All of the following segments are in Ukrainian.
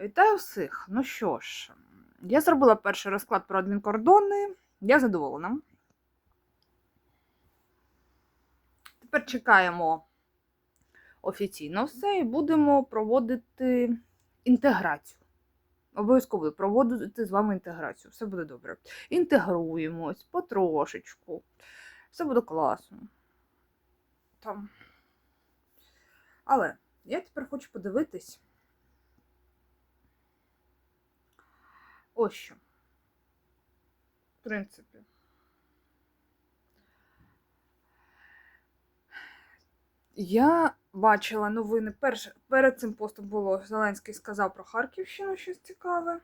Вітаю всіх. Ну що ж, я зробила перший розклад про адмінкордони. Я задоволена. Тепер чекаємо офіційно все і будемо проводити інтеграцію. Обов'язково проводити з вами інтеграцію. Все буде добре. Інтегруємось потрошечку. Все буде класно. Там. Але я тепер хочу подивитись. Ось що. В принципі. Я бачила новини. Перше, перед цим постом було Зеленський сказав про Харківщину щось цікаве.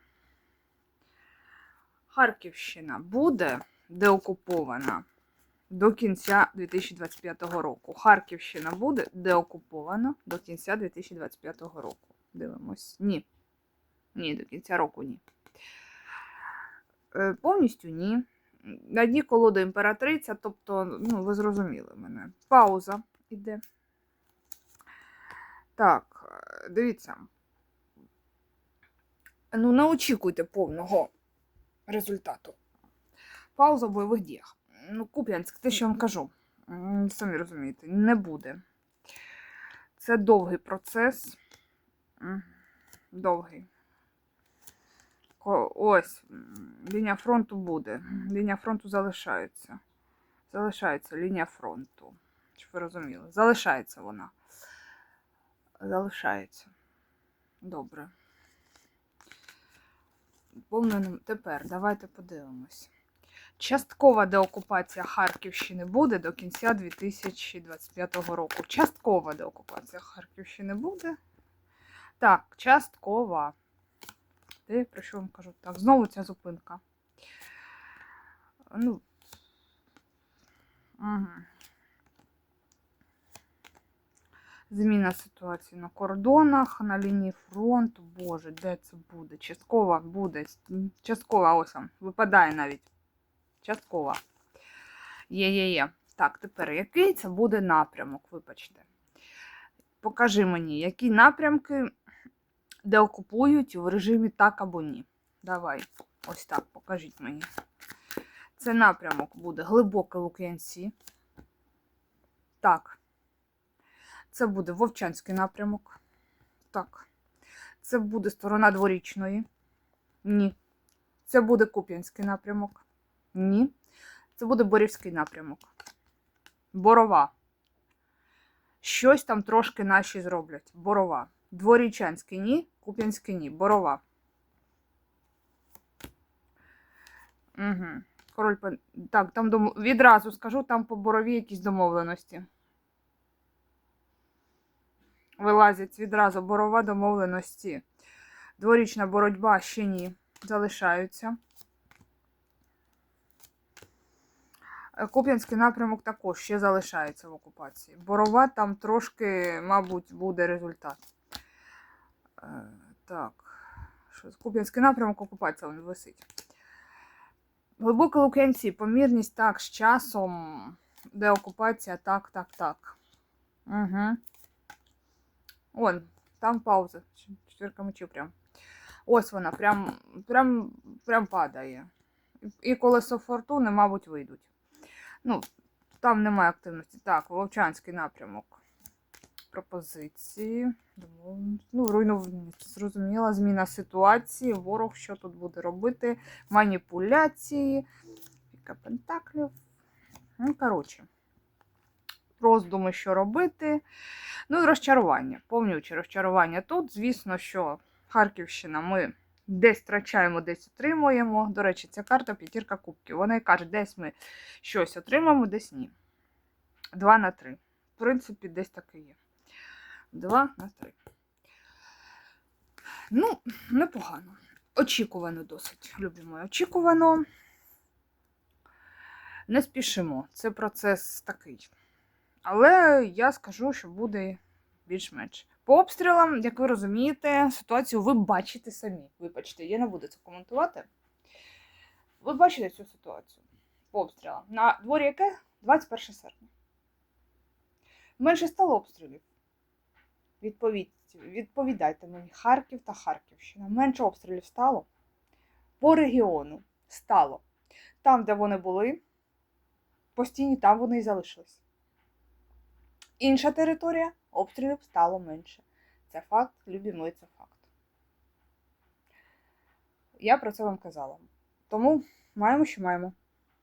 Харківщина буде деокупована до кінця 2025 року. Харківщина буде деокупована до кінця 2025 року. Дивимось. Ні. Ні, до кінця року ні. Е, Повністю ні. На дні колода імператриця, тобто, ну, ви зрозуміли мене. Пауза іде. Так, е, дивіться. Ну, не очікуйте повного результату. Пауза в бойових діях. Ну, Куп'янськ, те, що я вам кажу, самі розумієте, не буде. Це довгий процес. Довгий. Ось, лінія фронту буде. Лінія фронту залишається. Залишається лінія фронту. Щоб ви розуміли. Залишається вона. Залишається. Добре. Повним тепер давайте подивимось. Часткова деокупація Харківщини буде до кінця 2025 року. Часткова деокупація Харківщини буде. Так, часткова. Де, про що вам кажу? Так, знову ця зупинка. Ну. Угу. Зміна ситуації на кордонах, на лінії фронту. Боже, де це буде? Часткова буде. Часткова ось вам. Випадає навіть. Часткова. Є, є, є. Так, тепер який це буде напрямок? Вибачте. Покажи мені, які напрямки де окупують в режимі так або ні. Давай, ось так, покажіть мені. Це напрямок буде глибоке Лук'янці. Так. Це буде Вовчанський напрямок. Так. Це буде сторона дворічної. Ні. Це буде Куп'янський напрямок. Ні. Це буде Борівський напрямок. Борова. Щось там трошки наші зроблять. Борова. Дворічанський ні, Куп'янський ні. Борова. Угу. Король Так, там дом... відразу скажу, там по борові якісь домовленості. Вилазять відразу борова домовленості. Дворічна боротьба ще ні. Залишаються. Е, Куп'янський напрямок також ще залишається в окупації. Борова там трошки, мабуть, буде результат. Е, Так, що Куп'янський напрямок окупація він висить. Глибокі Лук'янці, помірність так, з часом, де окупація, так, так, так. Угу. Вон, там пауза. Четвірка мечів прям. Ось вона, прям, прям, прям падає. І колесо фортуни, мабуть, вийдуть. Ну, там немає активності. Так, Вовчанський напрямок. Пропозиції. Ну, руйнівність. Зрозуміла. Зміна ситуації. Ворог що тут буде робити? Маніпуляції. Піка пентаклів. Ну, коротше. Роздуми, що робити. Ну розчарування. Повнюче розчарування тут. Звісно, що Харківщина ми десь втрачаємо, десь отримуємо. До речі, ця карта п'ятірка кубків. Вона і каже, десь ми щось отримаємо, десь ні. Два на три. В принципі, десь так і є. Два на три. Ну, непогано. Очікувано досить. Любимо очікувано. Не спішимо. Це процес такий. Але я скажу, що буде більш-менш. По обстрілам, як ви розумієте, ситуацію ви бачите самі. Вибачте, я не буду це коментувати. Ви бачите цю ситуацію по обстрілам. На дворі яке? 21 серпня. Менше стало обстрілів. Відповідь відповідайте мені, Харків та Харківщина. Менше обстрілів стало. По регіону стало. Там, де вони були, постійні, там вони і залишились. Інша територія обстрілів стало менше. Це факт, любі мої, це факт. Я про це вам казала. Тому маємо, що маємо.